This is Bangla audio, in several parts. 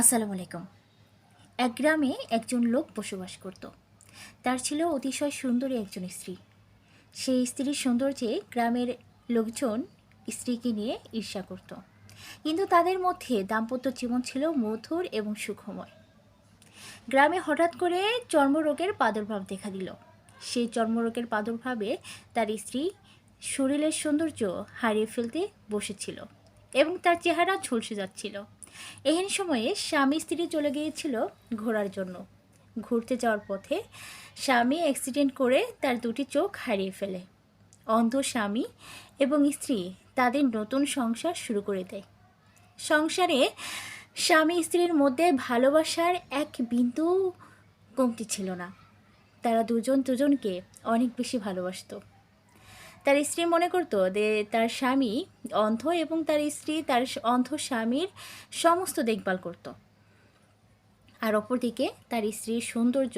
আসসালামু আলাইকুম। এক গ্রামে একজন লোক বসবাস করত। তার ছিল অতিশয় সুন্দরী একজন স্ত্রী। সেই স্ত্রীর সৌন্দর্যে গ্রামের লোকজন স্ত্রীকে নিয়ে ঈর্ষা করত। কিন্তু তাদের মধ্যে দাম্পত্য জীবন ছিল মধুর এবং সুখময়। গ্রামে হঠাৎ করে চর্মরোগের প্রাদুর্ভাব দেখা দিল। সেই চর্মরোগের প্রাদুর্ভাবে তার স্ত্রী শরীরের সৌন্দর্য হারিয়ে ফেলতে বসেছিল এবং তার চেহারা ঝলসে যাচ্ছিল। এহেন সময়ে স্বামী স্ত্রী চলে গিয়েছিল ঘোরার জন্য। ঘুরতে যাওয়ার পথে স্বামী অ্যাক্সিডেন্ট করে তার দুটি চোখ হারিয়ে ফেলে। অন্ধ স্বামী এবং স্ত্রী তাদের নতুন সংসার শুরু করে দেয়। সংসারে স্বামী স্ত্রীর মধ্যে ভালোবাসার এক বিন্দু কমতি ছিল না। তারা দুজন দুজনকে অনেক বেশি ভালোবাসতো। তার স্ত্রী মনে করতো যে তার স্বামী অন্ধ এবং তার স্ত্রী তার অন্ধ স্বামীর সমস্ত দেখভাল করত। আর অপরদিকে তার স্ত্রীর সৌন্দর্য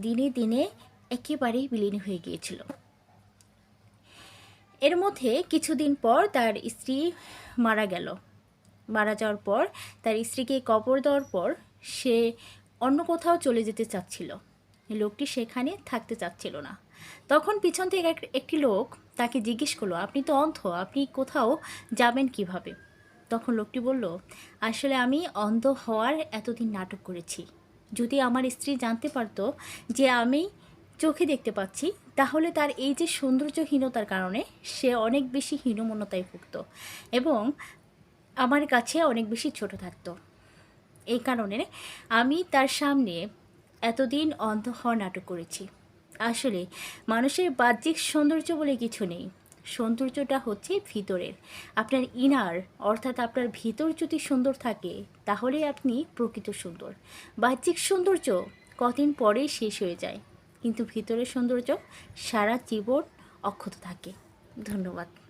দিনে দিনে একেবারেই বিলীন হয়ে গিয়েছিল। এর মধ্যে কিছুদিন পর তার স্ত্রী মারা গেল। মারা যাওয়ার পর তার স্ত্রীকে কবর দেওয়ার পর সে অন্য কোথাও চলে যেতে চাচ্ছিল। লোকটি সেখানে থাকতে চাচ্ছিল না। তখন পিছন থেকে এক- একটি লোক তাকে জিজ্ঞেস করল, আপনি তো অন্ধ, আপনি কোথাও যাবেন কীভাবে? তখন লোকটি বলল, আসলে আমি অন্ধ হওয়ার এতদিন নাটক করেছি। যদি আমার স্ত্রী জানতে পারতো যে আমি চোখে দেখতে পাচ্ছি, তাহলে তার এই যে সৌন্দর্যহীনতার কারণে সে অনেক বেশি হীনমন্যতায় ভুগত এবং আমার কাছে অনেক বেশি ছোট থাকতো। এই কারণে আমি তার সামনে এতদিন অন্ধ হওয়ার নাটক করেছি। আসলে মানুষের বাহ্যিক সৌন্দর্য বলে কিছু নেই। সৌন্দর্যটা হচ্ছে ভিতরের। আপনার ইনার অর্থাৎ আপনার ভিতর যদি সুন্দর থাকে, তাহলে আপনি প্রকৃত সুন্দর। বাহ্যিক সৌন্দর্য কদিন পরেই শেষ হয়ে যায়। কিন্তু ভিতরের সৌন্দর্য সারা জীবন অক্ষত থাকে। ধন্যবাদ।